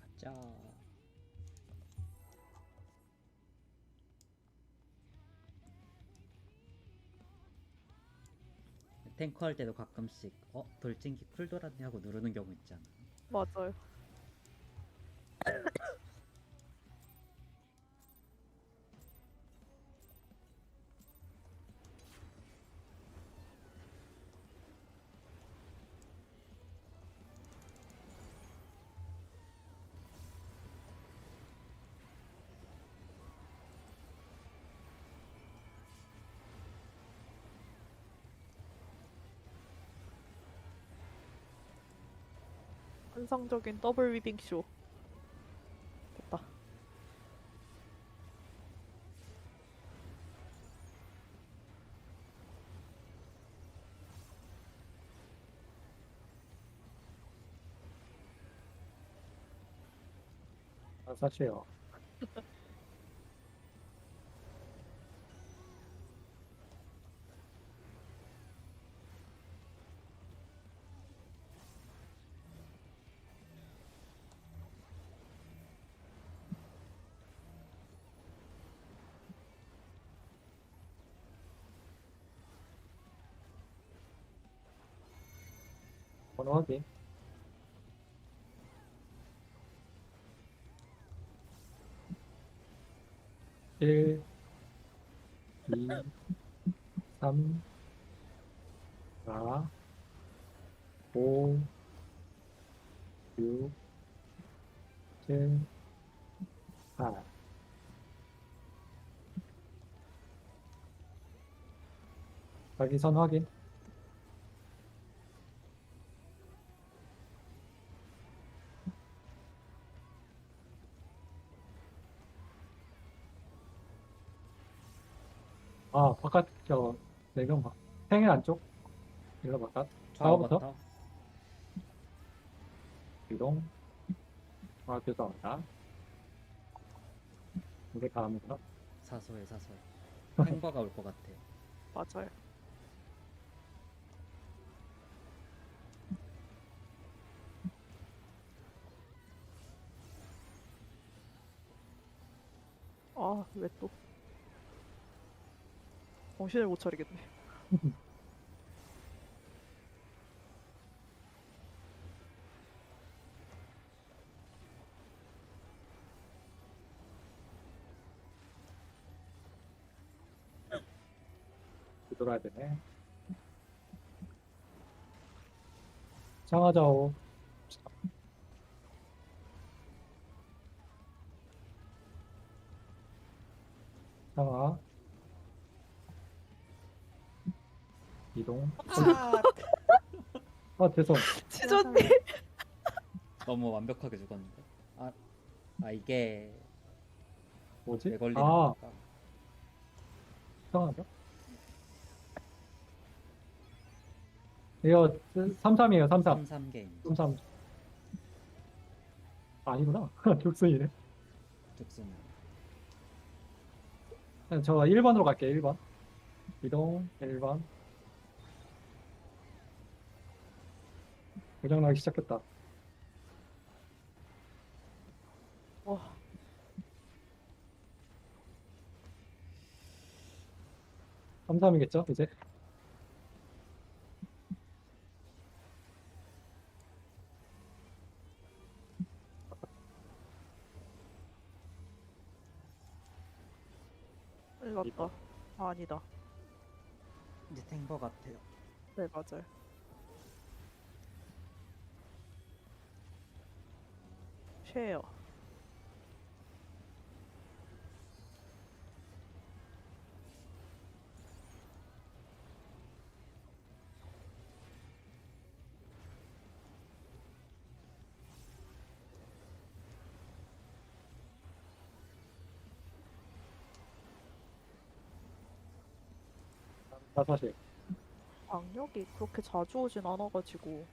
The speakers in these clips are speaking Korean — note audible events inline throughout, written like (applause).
가자. 탱커 할 때도 가끔씩 어 돌진기 쿨 돌았네 하고 누르는 경우 있잖아. 맞아요. 환상적인 더블 위빙 쇼. 됐다. 아, 사실요. 번호 확인. 일, 이, 삼, 사, 오, 육, 칠, 팔. 자기 선 확인. 네명 봐. 생일 안쪽. 일로 바깥. 좌우부터? 좌우부터 이동. 아, 죄송합니다. 이게 다음이구나. 사소해 사소해. 탱커가 올 것 같아. (laughs) 맞아요. 아, 왜 또? 정신을 못 차리겠네. (laughs) 뒤돌아야 되네. 장하자오. 장하. 이동. 아, 죄송. 치조님! 너무 완벽하게 죽었는데. 아, 아 이게 뭐지? 왜 걸리는 아, 건가? 이상하죠? 이거 33이에요, 33. 33 게임 33. 아니구나. (laughs) 격순이네. 뚝순. 저 1번으로 갈게요, 1번. 이동, 1번. 고장나기 시작했다. 와, 33이겠죠, 이제? 일났다. 아, 아니다. 이제 탱커 같아요. 네, 맞아요. 쉐어. 나 사실. 악력이 그렇게 자주 오진 않아가지고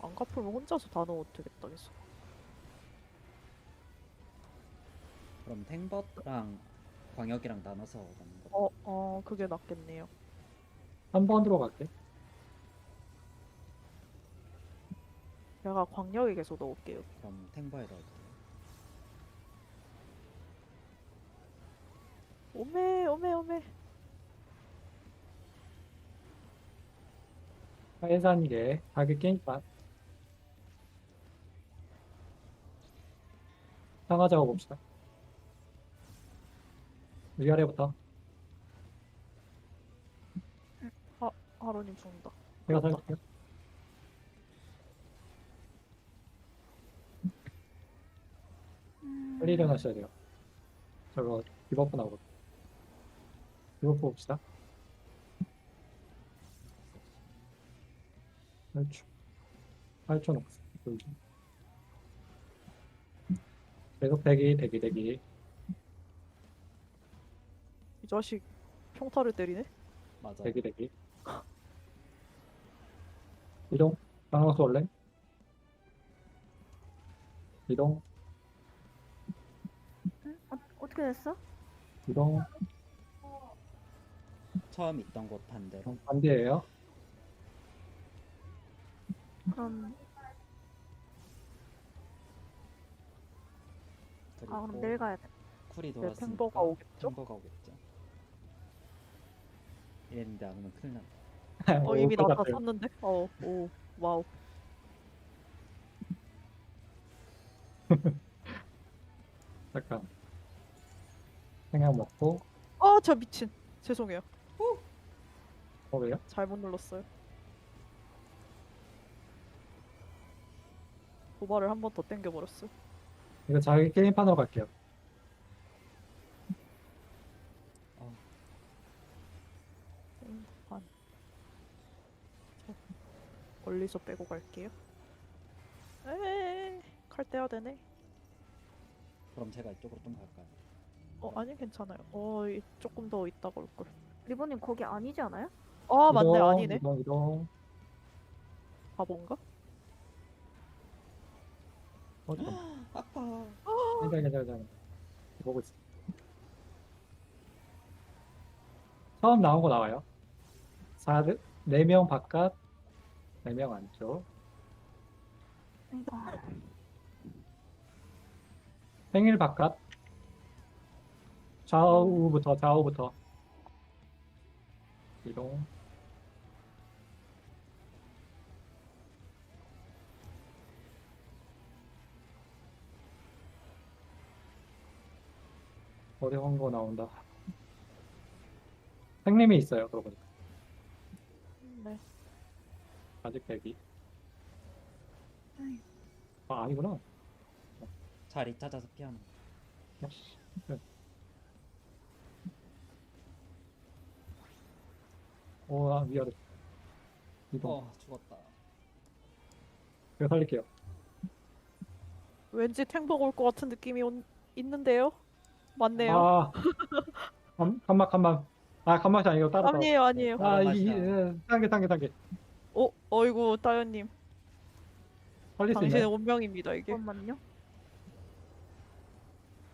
안 갚으면 혼자서 다 넣어도 되겠다 계속 그럼 탱버랑 광역이랑 나눠서 가는 거. 어, 어 그게 낫겠네요 3번으로 갈게. 제가 광역에 계속 넣을게요. 그럼 탱버에 넣을게요. 오메 오메 오메. 해산이게 자기 게임판 상하자고 봅시다. 위아래부터 하루님 죽는다. 제가. 살릴게요. 빨리 일어나셔야 돼요. 저거 디버프 나오거든 디버프 봅시다. 8초 8초 녹스 계속 대기 대기 대기 이 자식 평타를 때리네. 맞아. 대기 대기 이동 방랑수 원래 이동 어, 어떻게 됐어? 이동 처음 있던 곳 반대로. 어, 반대예요 그럼 그리고 아 그럼 내일 가야 돼. 쿨이 네, 돌았으니까 탱버가 오겠죠? 탱버가 오겠죠. 이랬는데 안 오면 큰일 난다. (laughs) 어 이미 나다. 샀는데. 어 오 와우. (laughs) 잠깐 생각 먹고 아 저 미친. 죄송해요. 어 왜요? 잘못 눌렀어요. 도발을 한 번 더 땡겨버렸어. 이거 자기 게임판으로 갈게요 반. 저 멀리서 빼고 갈게요. 에이 칼 떼야 되네. 그럼 제가 이쪽으로 좀 갈까요? 어 아니 괜찮아요. 어 이- 조금 더 있다가 올 걸. 리본님 거기 아니지 않아요? 아 맞네 이동, 아니네. 이동 이동 바본가? 어, 잠깐. 아빠. 괜찮아 괜찮아 괜찮아 보고 있어. 처음 나온 거 나와요? 4, 4명 바깥? 4명 안쪽. 이거 생일 바깥? 좌우부터 좌우부터. 이동 어려운 거 나온다 생님이 있어요 그러고 보니까 네. 아직 대기 아이. 아 아니구나 자리 찾아서 피하는. 거. 오 아, 위아래 이동 어 죽었다. 제가 살릴게요 왠지 탱버가 올것 같은 느낌이 온, 있는데요. 맞네요. 아 간- 간막 간막 아 간막이 아니고 따로 따로 아니에요 아니에요. 아, 이, 맛이다. 이, 단계, 단계, 단계. 어 어이구 따연님 수 당신의? 운명입니다 이게. 잠깐만요.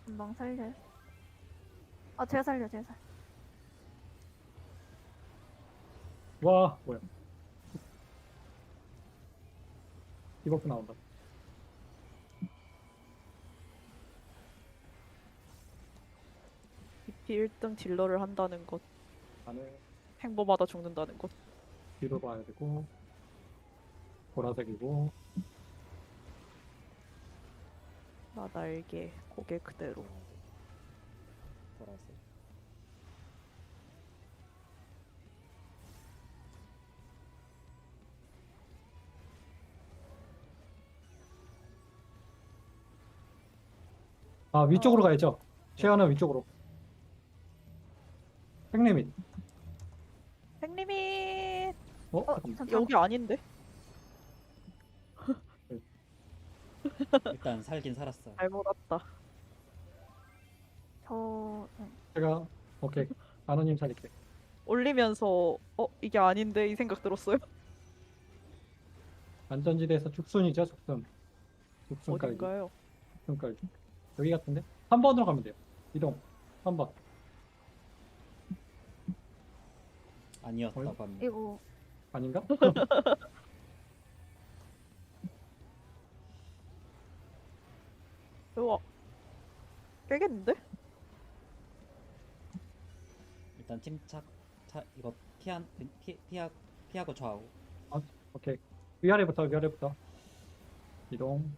금방 살려요. 아 제가 살려 제가 살. 와, 뭐야. 디버프 나온다. 1등 딜러를 한다는 것, 안에 탱버마다 죽는다는 것. 뒤로 봐야 되고, 보라색이고, 나 날개 고개 그대로. 보라색. 아, 위쪽으로 어. 가야죠. 최하는 위쪽으로. 생리밋. 생리밋 어? 어 잠깐만. 잠깐. 여기 아닌데? (laughs) 일단 살긴 살았어요. 잘못 왔다. 저 네. 제가, 오케이. 아노님 살릴게. 올리면서 어 이게 아닌데 이 생각 들었어요. (laughs) 안전지대에서 죽순이죠, 죽순. 죽순 깔기. 어딘가요? 죽순 깔기. 여기 같은데? 3번으로 가면 돼요. 이동. 3번. 아니었다고 합니다. 이거 아닌가? (laughs) 우와. 깨겠는데? 일단 침착. 차 이거 피한 피 피하 피하고 좌우. 오케이. 위아래부터 위아래부터. 이동.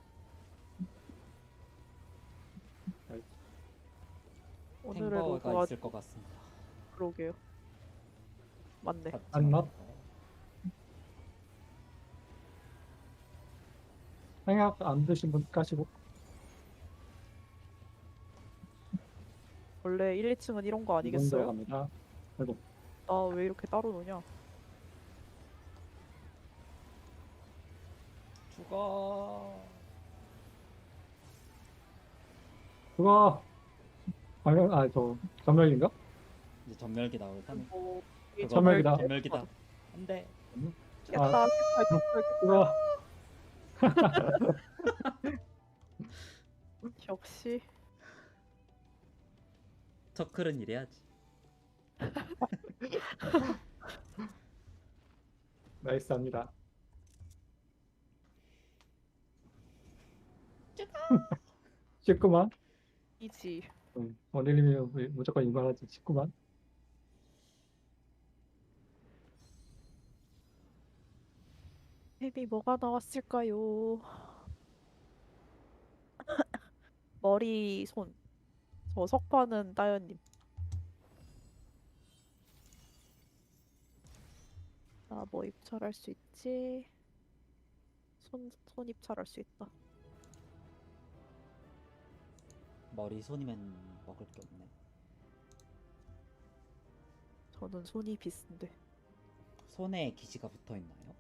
탱버가 로그가 있을 것 같습니다. 그러게요. 맞네. 같이 안 넣- 가볼까요? 생각 안 드신 분 까시고. 원래 1, 2층은 이런 거 아니겠어요? 들어갑니다. 아이고. 나 왜 이렇게 따로 노냐? 죽어. 그거 방금 아저 전멸인가? 이제 전멸기 나올 탐. 뭐 전멸기다. 전멸기다. 안돼. 깼다, 아. 그거 (laughs) 역시 터클은 이래야지. (laughs) 나이스합니다. 쉽구만. (laughs) 이지. 응. 원일님이 무조건 이만하지 쉽구만. 앱이 뭐가 나왔을까요? 머리 손. 저 석파는 따연님. 나 뭐 입찰할 수 있지? 손, 손 입찰할 수 있다. 머리 손이면 먹을 게 없네. 저는 손이 비싼데. 손에 기지가 붙어 있나요?